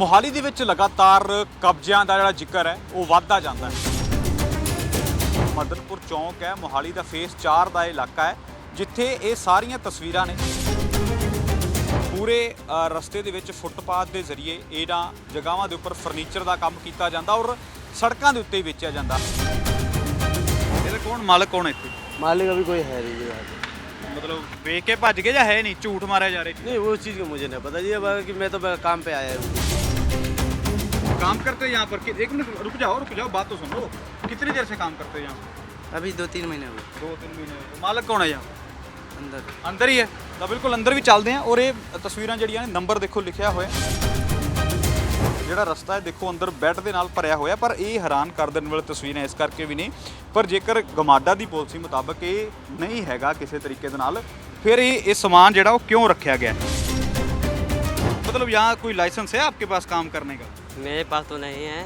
ਮੋਹਾਲੀ ਦੇ ਵਿੱਚ ਲਗਾਤਾਰ ਕਬਜ਼ਿਆਂ ਦਾ ਜਿਹੜਾ ਜ਼ਿਕਰ ਹੈ ਉਹ ਵੱਧਦਾ ਜਾਂਦਾ ਹੈ ਮਦਨਪੁਰ ਚੌਂਕ ਹੈ ਮੋਹਾਲੀ ਦਾ ਫੇਸ 4 ਦਾ ਇਲਾਕਾ ਹੈ ਜਿੱਥੇ ਇਹ ਸਾਰੀਆਂ ਤਸਵੀਰਾਂ ਨੇ ਪੂਰੇ ਅ, ਰਸਤੇ ਦੇ ਵਿੱਚ ਫੁੱਟਪਾਥ ਦੇ ਜ਼ਰੀਏ ਇਹਨਾਂ ਜਗ੍ਹਾਵਾਂ ਦੇ ਉੱਪਰ ਫਰਨੀਚਰ ਦਾ ਕੰਮ ਕੀਤਾ ਜਾਂਦਾ ਔਰ ਸੜਕਾਂ ਦੇ ਉੱਤੇ ਹੀ ਵੇਚਿਆ ਜਾਂਦਾ ਇਹਦਾ ਕੌਣ ਮਾਲਕ ਕੌਣ ਹੈ ਇੱਥੇ मालिक अभी कोई है नहीं यहाँ पे ਮਤਲਬ ਵੇਚ ਕੇ ਭੱਜ ਗਏ ਜਾਂ ਹੈ ਨਹੀਂ ਝੂਠ ਮਾਰਿਆ ਜਾ ਰਿਹਾ नहीं वो चीज़ का मुझे नहीं पता जी अब कि मैं तो काम पे आया हूँ काम करते हैं यहाँ पर कि- एक मिनट रुक जाओ रुक जाओ बात तो सुन लो कितनी देर से काम करते हैं यहाँ अभी दो तीन महीने हुए दो तीन महीने हो गए। मालक कौन है यहाँ अंदर ਅੰਦਰ ਹੀ ਹੈ ਤਾਂ ਬਿਲਕੁਲ ਅੰਦਰ ਵੀ ਚੱਲਦੇ ਆ ਔਰ ਇਹ ਤਸਵੀਰਾਂ ਜਿਹੜੀਆਂ ਨੇ ਨੰਬਰ ਦੇਖੋ ਲਿਖਿਆ ਹੋਇਆ ਜਿਹੜਾ ਰਸਤਾ ਹੈ ਦੇਖੋ ਅੰਦਰ ਬੈੱਡ ਦੇ ਨਾਲ ਭਰਿਆ ਹੋਇਆ ਪਰ ਇਹ ਹੈਰਾਨ ਕਰ ਦੇਣ ਵਾਲੀ ਤਸਵੀਰਾਂ ਇਸ ਕਰਕੇ ਵੀ ਨੇ ਪਰ ਜੇਕਰ ਗਮਾਡਾ ਦੀ ਪਾਲਿਸੀ ਮੁਤਾਬਕ ਇਹ ਨਹੀਂ ਹੈਗਾ ਕਿਸੇ ਤਰੀਕੇ ਦੇ ਨਾਲ ਫਿਰ ਇਹ ਇਹ ਸਮਾਨ ਜਿਹੜਾ ਉਹ ਕਿਉਂ ਰੱਖਿਆ ਗਿਆ ਹੈ मतलब यहाँ कोई लाइसेंस है आपके पास काम करने का मेरे पास तो नहीं है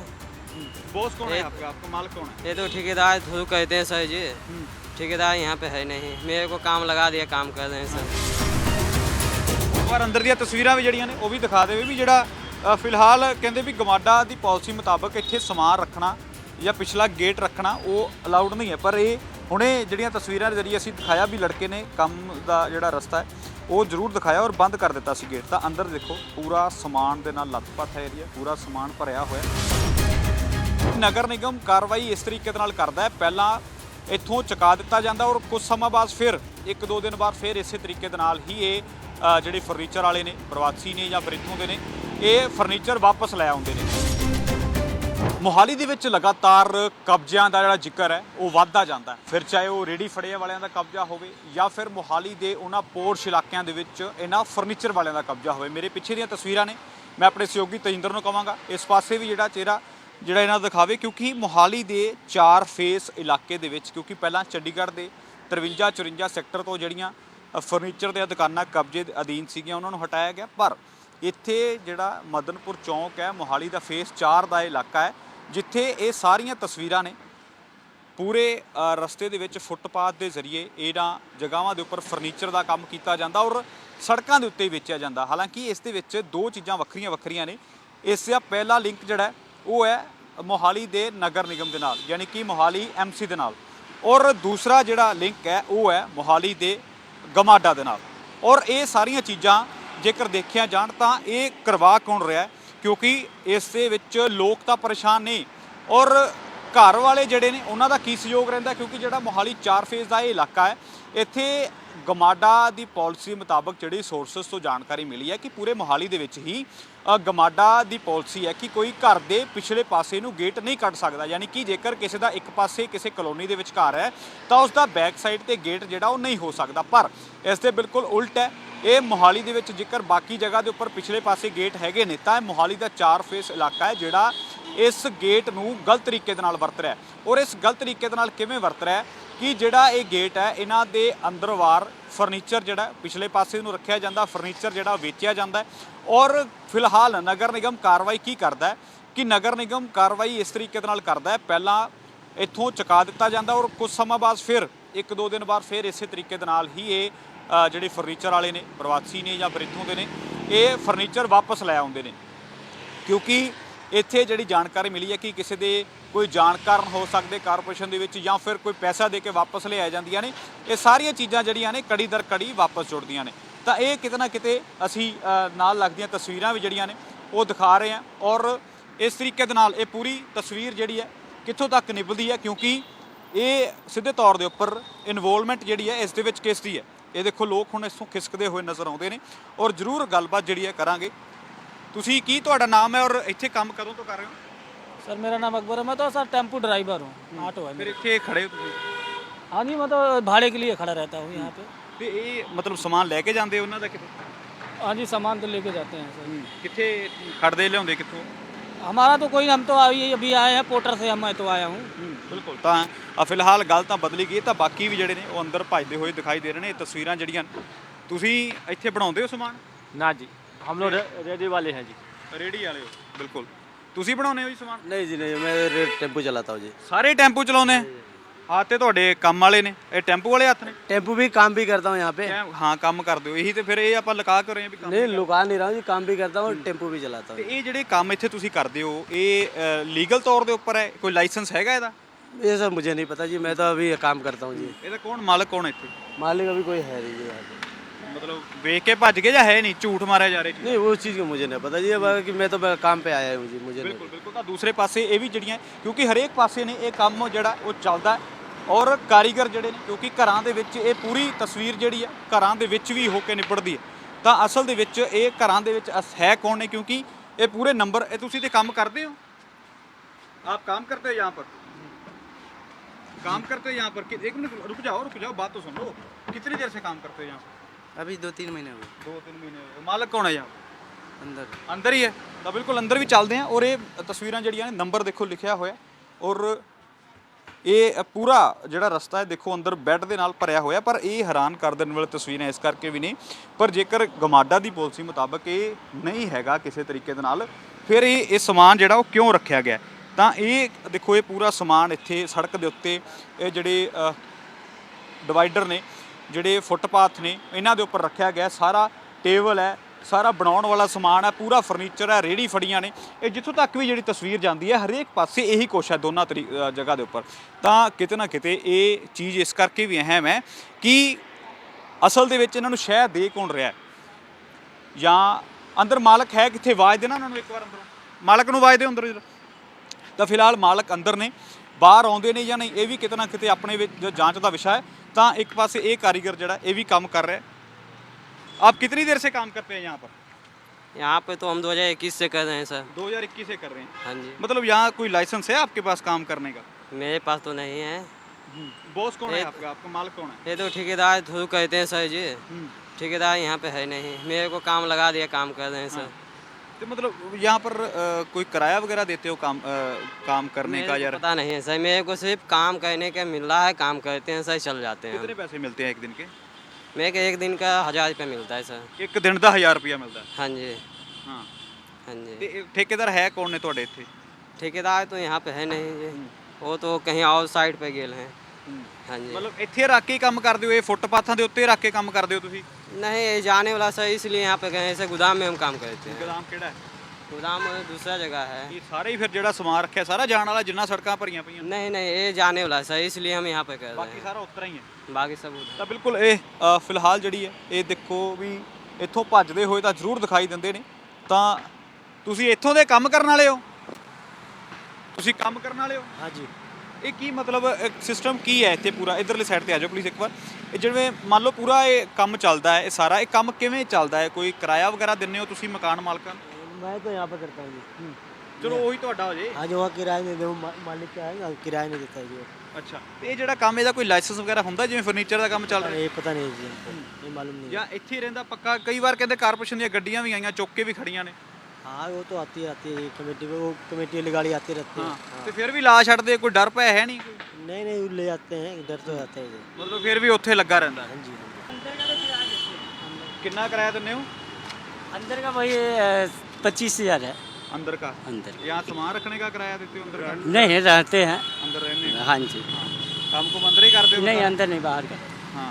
बॉस कौन है एक- आपका आपका मालिक कौन है ये तो ठेकेदार थोड़ा कहते हैं सर जी ठेकेदार यहाँ पे है नहीं मेरे को काम लगा दिया काम कर रहे हैं सर ਪਰ ਅੰਦਰ ਦੀਆਂ ਤਸਵੀਰਾਂ ਵੀ ਜਿਹੜੀਆਂ ਨੇ ਉਹ ਵੀ ਦਿਖਾ ਦੇਵੇ ਵੀ ਜਿਹੜਾ ਅ, ਫਿਲਹਾਲ ਕਹਿੰਦੇ ਵੀ ਗਮਾਡਾ ਦੀ ਪਾਲਿਸੀ ਮੁਤਾਬਕ ਇੱਥੇ ਸਮਾਨ ਰੱਖਣਾ ਜਾਂ ਪਿਛਲਾ ਗੇਟ ਰੱਖਣਾ ਉਹ ਅਲਾਉਡ ਨਹੀਂ ਹੈ ਪਰ ਇਹ ਹੁਣੇ ਜਿਹੜੀਆਂ ਤਸਵੀਰਾਂ ਦੇ ਜ਼ਰੀਏ ਅਸੀਂ ਦਿਖਾਇਆ ਵੀ ਲੜਕੇ ਨੇ ਕੰਮ ਦਾ ਜਿਹੜਾ ਰਸਤਾ ਹੈ ਉਹ ਜ਼ਰੂਰ ਦਿਖਾਇਆ ਔਰ ਬੰਦ ਕਰ ਦਿੱਤਾ ਸੀ ਗੇਟ ਤਾਂ ਅੰਦਰ ਦੇਖੋ, ਪੂਰਾ ਸਮਾਨ ਦੇ ਨਾਲ ਲੱਤਪੱਤ ਹੈ ਏਰੀਆ ਪੂਰਾ ਸਮਾਨ ਭਰਿਆ ਹੋਇਆ ਨਗਰ ਨਿਗਮ ਕਾਰਵਾਈ ਇਸ ਤਰੀਕੇ ਦੇ ਨਾਲ ਕਰਦਾ ਹੈ। ਪਹਿਲਾਂ ਇੱਥੋਂ ਚੁਕਾ ਦਿੱਤਾ ਜਾਂਦਾ ਔਰ ਕੁਝ ਸਮਾਂ ਬਾਅਦ ਫਿਰ, ਇੱਕ ਦੋ ਦਿਨ ਬਾਅਦ ਫਿਰ ਇਸੇ ਤਰੀਕੇ ਦੇ ਨਾਲ ਹੀ ਇਹ ਜਿਹੜੇ ਫਰਨੀਚਰ ਵਾਲੇ ਨੇ, ਪ੍ਰਵਾਸੀ ਨੇ ਜਾਂ ਫਿਰ ਇੱਥੋਂ ਦੇ ਨੇ, ਇਹ ਫਰਨੀਚਰ ਵਾਪਸ ਲੈ ਆਉਂਦੇ ਨੇ। ਮੋਹਾਲੀ ਦੇ ਵਿੱਚ ਲਗਾਤਾਰ ਕਬਜ਼ਿਆਂ ਦਾ ਜਿਹੜਾ ਜ਼ਿਕਰ ਹੈ, ਉਹ ਵੱਧਦਾ ਜਾਂਦਾ ਹੈ। ਫਿਰ ਚਾਹੇ ਉਹ ਰੇੜੀ ਫੜਿਆ ਵਾਲਿਆਂ ਦਾ ਕਬਜ਼ਾ ਹੋਵੇ ਜਾਂ ਫਿਰ ਮੋਹਾਲੀ ਦੇ ਉਹਨਾਂ ਪੋਰਸ਼ ਇਲਾਕਿਆਂ ਦੇ ਵਿੱਚ ਇਹਨਾਂ ਫਰਨੀਚਰ ਵਾਲਿਆਂ ਦਾ ਕਬਜ਼ਾ ਹੋਵੇ। ਮੇਰੇ ਪਿੱਛੇ ਦੀਆਂ ਤਸਵੀਰਾਂ ਨੇ, ਮੈਂ ਆਪਣੇ ਸਹਿਯੋਗੀ ਤਜਿੰਦਰ ਨੂੰ ਕਵਾਂਗਾ ਇਸ ਪਾਸੇ ਵੀ ਜਿਹੜਾ ਚਿਹਰਾ, ਜਿਹੜਾ ਇਹਨਾਂ ਦਿਖਾਵੇ, ਕਿਉਂਕਿ ਮੋਹਾਲੀ ਦੇ ਚਾਰ ਫੇਸ ਇਲਾਕੇ ਦੇ ਵਿੱਚ, ਕਿਉਂਕਿ ਪਹਿਲਾਂ ਚੰਡੀਗੜ੍ਹ ਦੇ 53 54 ਸੈਕਟਰ ਤੋਂ ਜਿਹੜੀਆਂ ਫਰਨੀਚਰ ਦੀਆਂ ਦੁਕਾਨਾਂ ਕਬਜ਼ੇ ਦੇ ਅਧੀਨ ਸੀਗੀਆਂ, ਉਹਨਾਂ ਨੂੰ ਹਟਾਇਆ ਗਿਆ। ਪਰ ਇੱਥੇ ਜਿਹੜਾ ਮਦਨਪੁਰ ਚੌਂਕ ਹੈ, ਮੋਹਾਲੀ ਦਾ ਫੇਸ 4 ਦਾ ਇਲਾਕਾ ਹੈ। ਜਿੱਥੇ ਇਹ ਸਾਰੀਆਂ ਤਸਵੀਰਾਂ ਨੇ, ਪੂਰੇ ਰਸਤੇ ਦੇ ਵਿੱਚ ਫੁੱਟਪਾਥ ਦੇ ਜ਼ਰੀਏ ਇਹਨਾਂ ਜਗ੍ਹਾਵਾਂ ਦੇ ਉੱਪਰ ਫਰਨੀਚਰ ਦਾ ਕੰਮ ਕੀਤਾ ਜਾਂਦਾ ਔਰ ਸੜਕਾਂ ਦੇ ਉੱਤੇ ਵੇਚਿਆ ਜਾਂਦਾ। ਹਾਲਾਂਕਿ ਇਸ ਦੇ ਵਿੱਚ ਦੋ ਚੀਜ਼ਾਂ ਵੱਖਰੀਆਂ ਵੱਖਰੀਆਂ ਨੇ। ਇਸ ਦਾ ਪਹਿਲਾ ਲਿੰਕ ਜਿਹੜਾ ਉਹ ਹੈ ਮੋਹਾਲੀ ਦੇ ਨਗਰ ਨਿਗਮ ਦੇ ਨਾਲ, ਯਾਨੀ ਕਿ ਮੋਹਾਲੀ ਐਮਸੀ ਦੇ ਨਾਲ। ਔਰ ਦੂਸਰਾ ਜਿਹੜਾ ਲਿੰਕ ਹੈ, ਉਹ ਹੈ ਮੋਹਾਲੀ ਦੇ ਗਮਾਡਾ ਦੇ ਨਾਲ। ਔਰ ਇਹ ਸਾਰੀਆਂ ਚੀਜ਼ਾਂ ਜੇਕਰ ਦੇਖਿਆ ਜਾਣ ਤਾਂ ਇਹ ਕਰਵਾ ਕੌਣ ਰਿਹਾ ਹੈ? ਕਿਉਂਕਿ ਇਸ ਦੇ ਵਿੱਚ ਲੋਕ ਤਾਂ ਪਰੇਸ਼ਾਨ ਨੇ। ਔਰ ਘਰ ਵਾਲੇ ਜਿਹੜੇ ਨੇ, ਉਹਨਾਂ ਦਾ ਕੀ ਸਹਿਯੋਗ ਰਹਿੰਦਾ? ਕਿਉਂਕਿ ਜਿਹੜਾ ਮੋਹਾਲੀ 4 ਫੇਜ਼ ਦਾ ਇਹ ਇਲਾਕਾ ਹੈ, ਇੱਥੇ ਗਮਾਡਾ ਦੀ ਪਾਲਿਸੀ ਮੁਤਾਬਕ ਜਿਹੜੀ ਸੋਰਸਸ ਤੋਂ ਜਾਣਕਾਰੀ ਮਿਲੀ ਹੈ ਕਿ ਪੂਰੇ ਮੋਹਾਲੀ ਦੇ ਵਿੱਚ ਹੀ ਗਮਾਡਾ ਦੀ ਪਾਲਿਸੀ ਹੈ ਕਿ ਕੋਈ ਘਰ ਦੇ ਪਿਛਲੇ ਪਾਸੇ ਨੂੰ ਗੇਟ ਨਹੀਂ ਕੱਢ ਸਕਦਾ। ਯਾਨੀ ਕਿ ਜੇਕਰ ਕਿਸੇ ਦਾ ਇੱਕ ਪਾਸੇ ਕਿਸੇ ਕਲੋਨੀ ਦੇ ਵਿੱਚ ਘਰ ਹੈ, ਤਾਂ ਉਸ ਦਾ ਬੈਕ ਸਾਈਡ ਤੇ ਗੇਟ ਜਿਹੜਾ ਉਹ ਨਹੀਂ ਹੋ ਸਕਦਾ। ਪਰ ਇਸ ਦੇ ਬਿਲਕੁਲ ਉਲਟ ਹੈ ਇਹ ਮੋਹਾਲੀ ਦੇ ਵਿੱਚ ਜੇਕਰ ਬਾਕੀ ਜਗ੍ਹਾ ਦੇ ਉੱਪਰ ਪਿਛਲੇ ਪਾਸੇ ਗੇਟ ਹੈਗੇ ਨੇ, ਤਾਂ ਇਹ ਮੋਹਾਲੀ ਦਾ ਚਾਰ ਫੇਸ ਇਲਾਕਾ ਹੈ ਜਿਹੜਾ ਇਸ ਗੇਟ ਨੂੰ ਗਲਤ ਤਰੀਕੇ ਦੇ ਨਾਲ ਵਰਤ ਰਿਹਾ ਹੈ। ਔਰ ਇਸ ਗਲਤ ਤਰੀਕੇ ਦੇ ਨਾਲ ਕਿਵੇਂ ਵਰਤ ਰਿਹਾ ਹੈ ਕਿ ਜਿਹੜਾ ਇਹ ਗੇਟ ਹੈ, ਇਹਨਾਂ ਦੇ ਅੰਦਰਵਾਰ ਫਰਨੀਚਰ ਜਿਹੜਾ ਪਿਛਲੇ ਪਾਸੇ ਨੂੰ ਰੱਖਿਆ ਜਾਂਦਾ ਫਰਨੀਚਰ ਜਿਹੜਾ ਵੇਚਿਆ ਜਾਂਦਾ ਔਰ ਫਿਲਹਾਲ ਨਗਰ ਨਿਗਮ ਕਾਰਵਾਈ ਕੀ ਕਰਦਾ ਹੈ? ਕਿ ਨਗਰ ਨਿਗਮ ਕਾਰਵਾਈ ਇਸ ਤਰੀਕੇ ਦੇ ਨਾਲ ਕਰਦਾ ਹੈ, ਪਹਿਲਾਂ ਇੱਥੋਂ ਚੁਕਾ ਦਿੱਤਾ ਜਾਂਦਾ ਔਰ ਕੁਝ ਸਮਾਂ ਬਾਅਦ ਫਿਰ ਇੱਕ ਦੋ ਦਿਨ ਬਾਅਦ ਫਿਰ ਇਸੇ ਤਰੀਕੇ ਦੇ ਨਾਲ ਹੀ ਇਹ ਜਿਹੜੇ ਫਰਨੀਚਰ ਵਾਲੇ ਨੇ, ਪ੍ਰਵਾਸੀ ਨੇ ਜਾਂ ਫਿਰ ਇੱਥੋਂ ਦੇ ਨੇ, ਇਹ ਫਰਨੀਚਰ ਵਾਪਸ ਲੈ ਆਉਂਦੇ ਨੇ। ਕਿਉਂਕਿ ਇੱਥੇ ਜਿਹੜੀ ਜਾਣਕਾਰੀ ਮਿਲੀ ਹੈ ਕਿ ਕਿਸੇ ਦੇ ਕੋਈ ਜਾਣਕਾਰ ਹੋ ਸਕਦੇ ਕਾਰਪੋਰੇਸ਼ਨ ਦੇ ਵਿੱਚ ਜਾਂ ਫਿਰ ਕੋਈ ਪੈਸਾ ਦੇ ਕੇ ਵਾਪਸ ਲਿਆਇਆ ਜਾਂਦੀਆਂ ਨੇ, ਇਹ ਸਾਰੀਆਂ ਚੀਜ਼ਾਂ ਜਿਹੜੀਆਂ ਨੇ ਕੜੀ ਦਰ ਕੜੀ ਵਾਪਸ ਜੁੜਦੀਆਂ ਨੇ। ਤਾਂ ਇਹ ਕਿਤੇ ਨਾ ਕਿਤੇ ਅਸੀਂ ਨਾਲ ਲੱਗਦੀਆਂ ਤਸਵੀਰਾਂ ਵੀ ਜਿਹੜੀਆਂ ਨੇ, ਉਹ ਦਿਖਾ ਰਹੇ ਹਾਂ ਔਰ ਇਸ ਤਰੀਕੇ ਦੇ ਨਾਲ ਇਹ ਪੂਰੀ ਤਸਵੀਰ ਜਿਹੜੀ ਹੈ ਕਿੱਥੋਂ ਤੱਕ ਨਿਭਦੀ ਹੈ ਕਿਉਂਕਿ ਇਹ ਸਿੱਧੇ ਤੌਰ ਦੇ ਉੱਪਰ ਇਨਵੋਲਵਮੈਂਟ ਜਿਹੜੀ ਹੈ ਇਸ ਦੇ ਵਿੱਚ ਕਿਸ ਦੀ ਹੈ ਇਹ ਦੇਖੋ ਲੋਕ ਹੁਣ ਇਸੋਂ ਖਿਸਕਦੇ ਹੋਏ ਨਜ਼ਰ ਆਉਂਦੇ ਨੇ ਔਰ ਜ਼ਰੂਰ ਗੱਲਬਾਤ ਜਿਹੜੀ ਹੈ ਕਰਾਂਗੇ ਤੁਸੀਂ ਕੀ ਤੁਹਾਡਾ ਨਾਮ ਹੈ ਔਰ ਇੱਥੇ ਕੰਮ ਕਦੋਂ ਤੋਂ ਕਰ ਰਹੇ ਹੋ सर मेरा नाम अकबर है मैं तो सर टेम्पो ड्राइवर हूँ ऑटो है ਫਿਰ मेरा ਇੱਥੇ ਖੜੇ ਹੋ ਤੁਸੀਂ हाँ जी मैं तो भाड़े के लिए खड़ा रहता हूँ यहाँ पे ਤੇ ਇਹ ਮਤਲਬ ਸਮਾਨ ਲੈ ਕੇ ਜਾਂਦੇ ਉਹਨਾਂ ਦਾ ਕਿੱਥੇ हाँ जी सामान तो लेके जाते हैं सर ਕਿੱਥੇ ਖੜਦੇ ਲਿਆਉਂਦੇ ਕਿੱਥੋਂ हमारा तो कोई हम तो अभी अभी आए हैं पोटर से मैं तो आया हूँ ਬਿਲਕੁਲ ਤਾਂ ਆ ਫਿਲਹਾਲ ਗੱਲ ਤਾਂ ਬਦਲੀ ਗਈ ਤਾਂ ਬਾਕੀ ਵੀ ਜਿਹੜੇ ਨੇ ਉਹ ਅੰਦਰ ਭੱਜਦੇ ਹੋਏ ਦਿਖਾਈ ਦੇ ਰਹੇ ਨੇ ਇਹ ਤਸਵੀਰਾਂ ਜਿਹੜੀਆਂ ਨੇ। ਤੁਸੀਂ ਇੱਥੇ ਬਣਾਉਂਦੇ ਹੋ ਸਮਾਨ ना जी हम लोग रेडी वाले हैं जी ਰੇੜੀ ਵਾਲੇ ਹੋ ਬਿਲਕੁਲ ਤੁਸੀਂ ਬਣਾਉਂਦੇ ਹੋ ਜੀ ਸਮਾਨ नहीं जी नहीं मैं रे- टेम्पो चलाता हूँ जी ਸਾਰੇ ਟੈਂਪੂ ਚਲਾਉਂਦੇ ਆ ਹੱਥ ਤੇ ਤੁਹਾਡੇ ਕੰਮ ਵਾਲੇ ਨੇ ਇਹ ਟੈਂਪੂ ਵਾਲੇ ਹੱਥ ਨੇ टेम्पू भी काम भी करता हूँ यहाँ पे ਕਿਆ- ਹਾਂ ਕੰਮ ਕਰਦੇ ਹੋ ਇਹੀ ਤੇ ਫਿਰ ਇਹ ਆਪਾਂ ਲਗਾ ਕਰ ਰਹੇ ਹਾਂ ਵੀ ਕੰਮ नहीं लुका नहीं रहा हूँ जी काम भी करता हूँ और टेम्पू भी चलाता ਤੇ हूँ ਇਹ ਜਿਹੜੇ ਕੰਮ ਇੱਥੇ ਤੁਸੀਂ ਕਰਦੇ ਹੋ ਇਹ ਲੀਗਲ ਤੌਰ ਦੇ ਉੱਪਰ ਹੈ ਕੋਈ ਲਾਇਸੈਂਸ ਹੈਗਾ ਇਹਦਾ ये सब मुझे नहीं पता जी मैं तो अभी काम करता हूँ जी ਇਹਦਾ ਕੌਣ ਮਾਲਕ ਕੌਣ ਹੈ ਇੱਥੇ मालिक अभी कोई है नहीं जी यहाँ पे ਮਤਲਬ ਵੇਖ ਕੇ ਭੱਜ ਗਏ ਜਾਂ ਹੈ ਨਹੀਂ ਝੂਠ ਮਾਰਿਆ ਜਾ ਰਿਹਾ ਜੀ नहीं वो चीज़ का मुझे नहीं पता जी अब कि मैं तो ब- काम पे आया हूँ जी मुझे नहीं ਬਿਲਕੁਲ ਬਿਲਕੁਲ ਤਾਂ ਦੂਸਰੇ ਪਾਸੇ ਇਹ ਵੀ ਜਿਹੜੀਆਂ ਕਿਉਂਕਿ ਹਰੇਕ ਪਾਸੇ ਨੇ ਇਹ ਕੰਮ ਜਿਹੜਾ ਉਹ ਚੱਲਦਾ ਹੈ ਔਰ ਕਾਰੀਗਰ ਜਿਹੜੇ ਨੇ ਕਿਉਂਕਿ ਘਰਾਂ ਦੇ ਵਿੱਚ ਇਹ ਪੂਰੀ ਤਸਵੀਰ ਜਿਹੜੀ ਹੈ ਘਰਾਂ ਦੇ ਵਿੱਚ ਵੀ ਹੋ ਕੇ ਨਿਬੜਦੀ ਹੈ ਤਾਂ ਅਸਲ ਦੇ ਵਿੱਚ ਇਹ ਘਰਾਂ ਦੇ ਵਿੱਚ ਅਸ- ਹੈ ਕੌਣ ਨੇ ਕਿਉਂਕਿ ਇਹ ਪੂਰੇ ਨੰਬਰ ਇਹ ਤੁਸੀਂ ਤੇ ਕੰਮ ਕਰਦੇ ਹੋ आप काम करते हो यहाँ पर काम करते हो यहाँ पर कि- एक मिनट रुक जाओ रुक जाओ बात तो सुन लो कितनी देर से काम करते हो यहाँ पर अभी दो तीन महीने हुए दो तीन महीने हो गए। मालक कौन है यहाँ अंदर ਅੰਦਰ ਹੀ ਹੈ ਤਾਂ ਬਿਲਕੁਲ ਅੰਦਰ ਵੀ ਚੱਲਦੇ ਆ ਔਰ ਇਹ ਤਸਵੀਰਾਂ ਜਿਹੜੀਆਂ ਨੇ ਨੰਬਰ ਦੇਖੋ ਲਿਖਿਆ ਹੋਇਆ ਔਰ ਇਹ ਪੂਰਾ ਜਿਹੜਾ ਰਸਤਾ ਹੈ, ਦੇਖੋ ਅੰਦਰ ਬੈੱਡ ਦੇ ਨਾਲ ਭਰਿਆ ਹੋਇਆ, ਪਰ ਇਹ ਹੈਰਾਨ ਕਰ ਦੇਣ ਵਾਲੀ ਤਸਵੀਰਾਂ ਇਸ ਕਰਕੇ ਵੀ ਨਹੀਂ। ਪਰ ਜੇਕਰ ਗਮਾਡਾ ਦੀ ਪਾਲਿਸੀ ਮੁਤਾਬਕ ਇਹ ਨਹੀਂ ਹੈਗਾ ਕਿਸੇ ਤਰੀਕੇ ਦੇ ਨਾਲ, ਫਿਰ ਇਹ ਇਹ ਸਮਾਨ ਜਿਹੜਾ ਉਹ ਕਿਉਂ ਰੱਖਿਆ ਗਿਆ? ਤਾਂ ਇਹ ਦੇਖੋ, ਇਹ ਪੂਰਾ ਸਮਾਨ ਇੱਥੇ ਸੜਕ ਦੇ ਉੱਤੇ, ਇਹ ਜਿਹੜੇ ਡਿਵਾਈਡਰ ਨੇ, ਜਿਹੜੇ ਫੁੱਟਪਾਥ ਨੇ, ਇਹਨਾਂ ਦੇ ਉੱਪਰ ਰੱਖਿਆ ਗਿਆ, ਸਾਰਾ ਟੇਬਲ ਹੈ ਸਾਰਾ ਬਣਾਉਣ ਵਾਲਾ ਸਮਾਨ ਹੈ, ਪੂਰਾ ਫਰਨੀਚਰ ਹੈ ਰੇੜੀ ਫੜੀਆਂ ਨੇ। ਇਹ ਜਿੱਥੋਂ ਤੱਕ ਵੀ ਜਿਹੜੀ ਤਸਵੀਰ ਜਾਂਦੀ ਹੈ, ਹਰੇਕ ਪਾਸੇ ਇਹੀ ਕੁਛ ਹੈ ਦੋਨਾਂ ਤਰੀ ਜਗ੍ਹਾ ਦੇ ਉੱਪਰ। ਤਾਂ ਕਿਤੇ ਨਾ ਕਿਤੇ ਇਹ ਚੀਜ਼ ਇਸ ਕਰਕੇ ਵੀ ਅਹਿਮ ਹੈ ਕਿ ਅਸਲ ਦੇ ਵਿੱਚ ਇਹਨਾਂ ਨੂੰ ਸ਼ਹਿ ਦੇ ਕੌਣ ਰਿਹਾ ਜਾਂ ਅੰਦਰ ਮਾਲਕ ਹੈ ਕਿੱਥੇ? ਆਵਾਜ਼ ਦੇਣਾ ਉਹਨਾਂ ਨੂੰ ਇੱਕ ਵਾਰ ਅੰਦਰੋਂ। ਮਾਲਕ ਨੂੰ ਆਵਾਜ਼ ਦੇ ਅੰਦਰੋਂ ਤਾਂ ਫਿਲਹਾਲ ਮਾਲਕ ਅੰਦਰ ਨੇ, ਬਾਹਰ ਆਉਂਦੇ ਨੇ ਜਾਂ ਨਹੀਂ, ਇਹ ਵੀ ਕਿਤੇ ਨਾ ਕਿਤੇ ਆਪਣੇ ਵਿੱਚ ਜਾਂਚ ਦਾ ਵਿਸ਼ਾ ਹੈ। ਤਾਂ ਇੱਕ ਪਾਸੇ ਇਹ ਕਾਰੀਗਰ ਜਿਹੜਾ, ਇਹ ਵੀ ਕੰਮ ਕਰ ਰਿਹਾ आप कितनी देर से काम करते हैं यहाँ पर? यहाँ पे तो हम 2021 से कर रहे हैं सर। 2021 से कर रहे हैं। हाँ जी। मतलब यहाँ कोई लाइसेंस है आपके पास काम करने का? मेरे पास तो नहीं है। बॉस कौन है आपका? आपका मालिक कौन है? ये तो ठेकेदार थ्रू कहते हैं सर जी। हम्म। ठेकेदार यहाँ पे है नहीं। मेरे को काम लगा दिया काम कर रहे हैं सर। तो मतलब यहाँ पर अ, कोई किराया वगैरह देते हो काम अ, काम करने का को या पता नहीं है सर। मेरे को सिर्फ़ काम करने का मिल रहा है काम करते हैं सर चल जाते हैं कितने पैसे मिलते हैं एक दिन के? मेरे को एक दिन का हज़ार रुपये मिलता है सर ਇੱਕ ਦਿਨ ਦਾ 1000 ਰੁਪਇਆ ਮਿਲਦਾ ਹੈ हाँ जी ਹਾਂ हाँ जी ਤੇ ਇਹ ਠੇਕੇਦਾਰ ਹੈ ਕੌਣ ਨੇ ਤੁਹਾਡੇ ਇੱਥੇ ठेकेदार तो यहाँ पे है नहीं जी वो तो कहीं और साइड पे गेल हैं हाँ जी ਮਤਲਬ ਇੱਥੇ ਰੱਖ ਕੇ ਹੀ ਕੰਮ ਕਰਦੇ ਹੋ ਇਹ ਫੁੱਟਪਾਥਾਂ ਦੇ ਉੱਤੇ ਰੱਖ ਕੇ ਕੰਮ ਕਰਦੇ ਹੋ ਤੁਸੀਂ नहीं ये जाने वाला सर इसलिए यहाँ पे गए ऐसे गोदाम में हम काम करते हैं ਗੋਦਾਮ ਕਿਹੜਾ ਹੈ गोदाम दूसरा जगह है ਇਹ ਸਾਰੇ ਹੀ ਫਿਰ ਜਿਹੜਾ ਸਮਾਨ ਰੱਖਿਆ ਸਾਰਾ ਜਾਣ ਵਾਲਾ ਜਿੰਨਾ ਸੜਕਾਂ ਭਰੀਆਂ ਪਈਆਂ ਨੇ। नहीं नहीं ये जाने वाला है सर इसलिए हम यहाँ पे कर रहे ਬਾਕੀ ਸਾਰਾ ਉਤਰਾ ਹੀ ਹੈ हैं बाकी सब उधर ਤਾਂ ਬਿਲਕੁਲ ਇਹ ਅ, ਫਿਲਹਾਲ ਜਿਹੜੀ ਹੈ ਇਹ ਦੇਖੋ ਵੀ ਇੱਥੋਂ ਭੱਜਦੇ ਹੋਏ ਤਾਂ ਜ਼ਰੂਰ ਦਿਖਾਈ ਦਿੰਦੇ ਨੇ ਤਾਂ ਤੁਸੀਂ ਇੱਥੋਂ ਦੇ ਕੰਮ ਕਰਨ ਵਾਲੇ ਹੋ ਤੁਸੀਂ ਕੰਮ ਕਰਨ ਵਾਲੇ ਹੋ हाँ जी ਇਹ ਕੀ ਮਤਲਬ ਸਿਸਟਮ ਕੀ ਹੈ ਇੱਥੇ ਪੂਰਾ ਇਧਰਲੇ ਸਾਈਡ ਤੇ ਆ ਜਾਓ ਪਲੀਜ਼ ਇੱਕ ਵਾਰ ਇਹ ਜਿਵੇਂ ਮੰਨ ਲਓ ਪੂਰਾ ਇਹ ਕੰਮ ਚੱਲਦਾ ਹੈ ਇਹ ਸਾਰਾ ਇਹ ਕੰਮ ਕਿਵੇਂ ਚੱਲਦਾ ਹੈ ਕੋਈ ਕਿਰਾਇਆ ਵਗੈਰਾ ਦਿੰਦੇ ਹੋ ਤੁਸੀਂ ਮਕਾਨ ਮਾਲਕਾਂ ਨੂੰ मैं तो यहाँ पे करता हूँ जी ਚਲੋ ਉਹੀ ਤੁਹਾਡਾ ਹੋ ਜੇ हाँ जो वहाँ किराया नहीं दे वो मा- मालिक क्या है ना किराया नहीं देता है जी वो ਅੱਛਾ ਤੇ ਇਹ ਜਿਹੜਾ ਕੰਮ ਇਹਦਾ ਕੋਈ ਲਾਇਸੈਂਸ ਵਗੈਰਾ ਹੁੰਦਾ ਜਿਵੇਂ ਫਰਨੀਚਰ ਦਾ ਕੰਮ ਚੱਲ ਰਿਹਾ ये पता नहीं जी हमको ये मालूम नहीं ਜਾਂ ਇੱਥੇ ਹੀ ਰਹਿੰਦਾ ਪੱਕਾ ਕਈ ਵਾਰ ਕਹਿੰਦੇ ਕਾਰਪੋਰੇਸ਼ਨ ਦੀਆਂ ਗੱਡੀਆਂ ਵੀ ਆਈਆਂ ਚੁੱਕ ਕੇ ਵੀ ਖੜੀਆਂ ਨੇ हाँ वो तो आती है आती है कमेटी में वो कमेटी वाली गाड़ी आती रहती है ਹਾਂ ਤੇ ਫਿਰ ਵੀ ਲਾ ਛੱਡਦੇ ਕੋਈ ਡਰ ਪਿਆ ਹੈ ਨਹੀਂ ਕੋਈ नहीं नहीं वो ले जाते हैं डर तो जाते हैं जी ਮਤਲਬ ਫਿਰ ਵੀ ਉੱਥੇ ਲੱਗਾ ਰਹਿੰਦਾ हाँ जी हाँ जी ਕਿੰਨਾ ਕਿਰਾਇਆ ਦਿੰਦੇ ਹੋ अंदर का वही पच्चीस हजार है अंदर का अंदर यहाँ सामान रखने का किराया देते हो अंदर का नहीं रहते हैं अंदर रहने का हाँ जी काम को अंदर ही करते हो नहीं अंदर नहीं बाहर का हाँ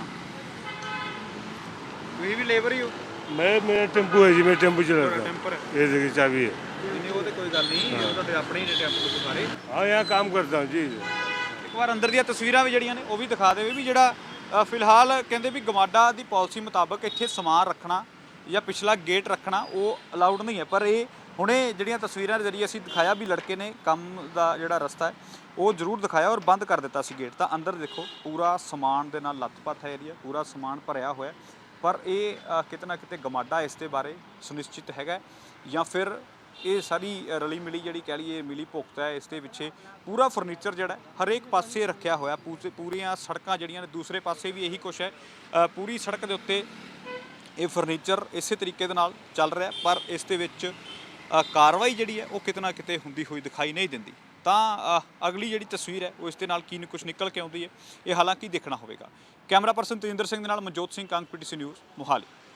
ਤੁਸੀਂ ਵੀ ਲੇਬਰ ਹੀ ਹੋ मैं मेरा टेम्पो है जी मैं टेम्पो चलाता हूँ ਟੈਂਪਰ ये देखिए चाबी है ਨਹੀਂ ਉਹ ਤੇ ਕੋਈ ਗੱਲ ਨਹੀਂ ਉਹ ਤੁਹਾਡੇ ਆਪਣੇ ਹੀ ਨੇ ਟੈਂਪਰ ਤੋਂ ਸਾਰੇ हाँ यहाँ काम करता हूँ जी ਇੱਕ ਵਾਰ ਅੰਦਰ ਦੀਆਂ ਤਸਵੀਰਾਂ ਵੀ ਜਿਹੜੀਆਂ ਨੇ ਉਹ ਵੀ ਦਿਖਾ ਦੇਵੇ ਵੀ ਜਿਹੜਾ ਅ, ਫਿਲਹਾਲ ਕਹਿੰਦੇ ਵੀ ਗਮਾਡਾ ਦੀ ਪਾਲਿਸੀ ਮੁਤਾਬਕ ਇੱਥੇ ਸਮਾਨ ਰੱਖਣਾ ਜਾਂ ਪਿਛਲਾ ਗੇਟ ਰੱਖਣਾ ਉਹ ਅਲਾਉਡ ਨਹੀਂ ਹੈ। ਪਰ ਇਹ ਹੁਣੇ ਜਿਹੜੀਆਂ ਤਸਵੀਰਾਂ ਦੇ ਜ਼ਰੀਏ ਅਸੀਂ ਦਿਖਾਇਆ ਵੀ ਲੜਕੇ ਨੇ ਕੰਮ ਦਾ ਜਿਹੜਾ ਰਸਤਾ ਹੈ ਉਹ ਜ਼ਰੂਰ ਦਿਖਾਇਆ ਔਰ ਬੰਦ ਕਰ ਦਿੱਤਾ ਸੀ ਗੇਟ। ਤਾਂ ਅੰਦਰ ਦੇਖੋ ਪੂਰਾ ਸਮਾਨ ਦੇ ਨਾਲ ਲੱਥਪੱਥ ਹੈ ਏਰੀਆ ਪੂਰਾ ਸਮਾਨ ਭਰਿਆ ਹੋਇਆ ਪਰ ਇਹ ਅ, ਕਿਤੇ ਨਾ ਕਿਤੇ ਗਮਾਡਾ ਇਸ ਦੇ ਬਾਰੇ ਸੁਨਿਸ਼ਚਿਤ ਹੈਗਾ ਜਾਂ ਫਿਰ ਇਹ ਸਾਰੀ ਰਲੀ ਮਿਲੀ ਜਿਹੜੀ ਕਹਿ ਲਈਏ ਮਿਲੀ ਭੁਗਤ ਹੈ ਇਸ ਦੇ ਪਿੱਛੇ ਪੂਰਾ ਫਰਨੀਚਰ ਜਿਹੜਾ ਹਰੇਕ ਪਾਸੇ ਰੱਖਿਆ ਹੋਇਆ ਪੂਰੇ ਪੂਰੀਆਂ ਸੜਕਾਂ ਜਿਹੜੀਆਂ ਨੇ ਦੂਸਰੇ ਪਾਸੇ ਵੀ ਇਹੀ ਕੁਛ ਹੈ। ਪੂਰੀ ਸੜਕ ਦੇ ਉੱਤੇ ਇਹ ਫਰਨੀਚਰ ਇਸੇ ਤਰੀਕੇ ਦੇ ਨਾਲ ਚੱਲ ਰਿਹਾ ਪਰ ਇਸ ਦੇ ਵਿੱਚ ਕਾਰਵਾਈ ਜਿਹੜੀ ਹੈ, ਉਹ ਕਿਤੇ ਨਾ ਕਿਤੇ ਹੁੰਦੀ ਹੋਈ ਦਿਖਾਈ ਨਹੀਂ ਦਿੰਦੀ। ਤਾਂ ਅਗਲੀ ਜਿਹੜੀ ਤਸਵੀਰ ਹੈ, ਉਹ ਇਸ ਦੇ ਨਾਲ ਕੀ ਨੂੰ ਕੁਝ ਨਿਕਲ ਕੇ ਆਉਂਦੀ ਹੈ, ਇਹ ਹਾਲਾਂਕਿ ਦੇਖਣਾ ਹੋਵੇਗਾ। ਕੈਮਰਾ ਪਰਸਨ ਤੇਜਿੰਦਰ ਸਿੰਘ ਦੇ ਨਾਲ ਮਨਜੋਤ ਸਿੰਘ, ਕੰਗ ਪੀਟੀਸੀ ਨਿਊਜ਼, ਮੋਹਾਲੀ।